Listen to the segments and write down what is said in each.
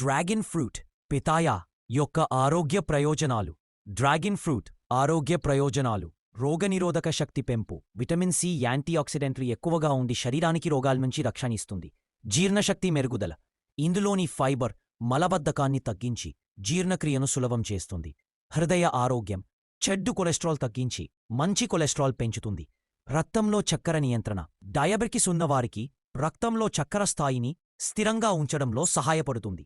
Dragon fruit పితాయా యొక్క ఆరోగ్య ప్రయోజనాలు. డ్రాగన్ ఫ్రూట్ ఆరోగ్య ప్రయోజనాలు. రోగనిరోధక శక్తి పెంపు. విటమిన్ సి యాంటీఆక్సిడెంట్లు ఎక్కువగా ఉండి శరీరానికి రోగాల నుంచి రక్షణిస్తుంది జీర్ణశక్తి మెరుగుదల. ఇందులోని ఫైబర్ మలబద్ధకాన్ని తగ్గించి జీర్ణక్రియను సులభం చేస్తుంది. హృదయ ఆరోగ్యం. చెడ్డు కొలెస్ట్రాల్ తగ్గించి మంచి కొలెస్ట్రాల్ పెంచుతుంది. రక్తంలో చక్కెర నియంత్రణ. డయాబెటిస్ ఉన్నవారికి రక్తంలో చక్కెర స్థాయిని స్థిరంగా ఉంచడంలో సహాయపడుతుంది.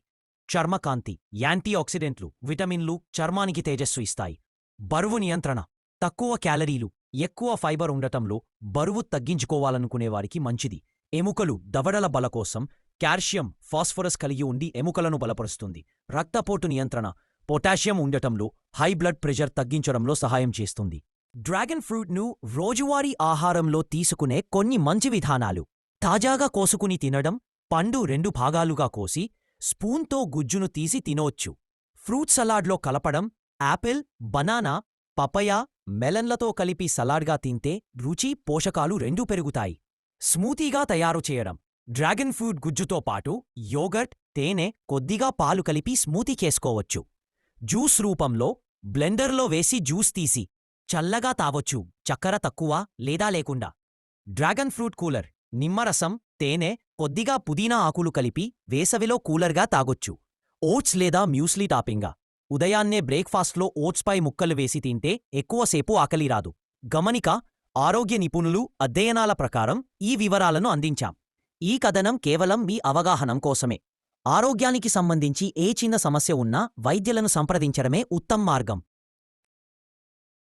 చర్మకాంతి యాంటీఆక్సిడెంట్లు విటమిన్లు చర్మానికి తేజస్సు ఇస్తాయి. బరువు నియంత్రణ తక్కువ క్యాలరీలు ఎక్కువ ఫైబర్ ఉండటంలో బరువు తగ్గించుకోవాలనుకునేవారికి మంచిది. ఎముకలు దవడల బల కోసం కాల్షియం ఫాస్ఫరస్ కలిగి ఉండి ఎముకలను బలపరుస్తుంది. రక్తపోటు నియంత్రణ పొటాషియం ఉండటంలో హై బ్లడ్ ప్రెషర్ తగ్గించడంలో సహాయం చేస్తుంది. డ్రాగన్ ఫ్రూట్ను రోజువారీ ఆహారంలో తీసుకునే కొన్ని మంచి విధానాలు. తాజాగా కోసుకుని తినడం పండు రెండు భాగాలుగా కోసి స్పూన్తో గుజ్జును తీసి తినోచ్చు. ఫ్రూట్ సలాడ్లో కలపడం యాపిల్ బనానా పపయా మెలన్లతో కలిపి సలాడ్గా తింటే రుచి పోషకాలు రెండూ పెరుగుతాయి. స్మూతీగా తయారు చేయడం డ్రాగన్ ఫ్రూట్ గుజ్జుతో పాటు యోగర్ట్ తేనె కొద్దిగా పాలు కలిపి స్మూతీ చేసుకోవచ్చు. జ్యూస్ రూపంలో బ్లెండర్లో వేసి జ్యూస్ తీసి చల్లగా తావొచ్చు చక్కెర తక్కువ లేదా లేకుండా. డ్రాగన్ ఫ్రూట్ కూలర్ నిమ్మరసం తేనె కొద్దిగా పుదీనా ఆకులు కలిపి వేసవిలో కూలర్గా తాగొచ్చు. ఓట్స్ లేదా మ్యూస్లీ టాపింగా. ఉదయాన్నే బ్రేక్ఫాస్ట్లో ఓట్స్పై ముక్కలు వేసి తింటే ఎక్కువసేపు ఆకలి రాదు. గమనిక ఆరోగ్య నిపుణులు అధ్యయనాల ప్రకారం ఈ వివరాలను అందించాం. ఈ కథనం కేవలం మీ అవగాహనం కోసమే. ఆరోగ్యానికి సంబంధించి ఏ చిన్న సమస్య ఉన్నా వైద్యులను సంప్రదించడమే ఉత్తమ మార్గం.